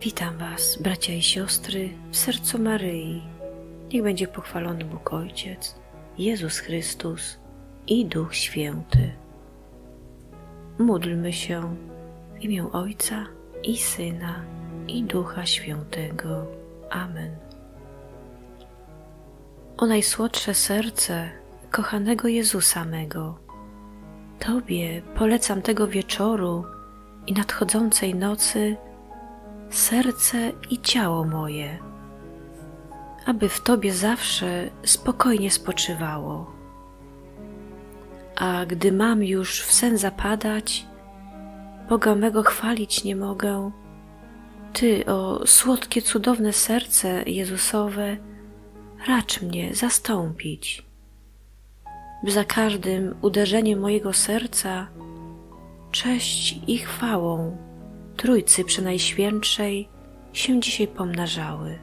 Witam Was, bracia i siostry, w sercu Maryi. Niech będzie pochwalony Bóg Ojciec, Jezus Chrystus i Duch Święty. Módlmy się w imię Ojca i Syna i Ducha Świętego. Amen. O najsłodsze serce kochanego Jezusa mego, Tobie polecam tego wieczoru i nadchodzącej nocy serce i ciało moje, aby w Tobie zawsze spokojnie spoczywało. A gdy mam już w sen zapadać, Boga mego chwalić nie mogę, Ty, o słodkie, cudowne serce Jezusowe, racz mnie zastąpić, by za każdym uderzeniem mojego serca cześć i chwałą Trójcy Przenajświętszej się dzisiaj pomnażały.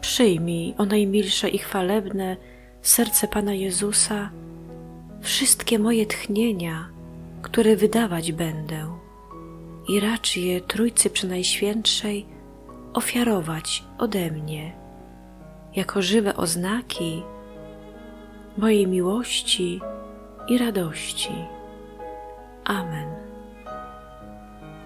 Przyjmij, o najmilsze i chwalebne, serce Pana Jezusa, wszystkie moje tchnienia, które wydawać będę i racz je Trójcy Przenajświętszej ofiarować ode mnie, jako żywe oznaki mojej miłości i radości. Amen.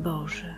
Boże.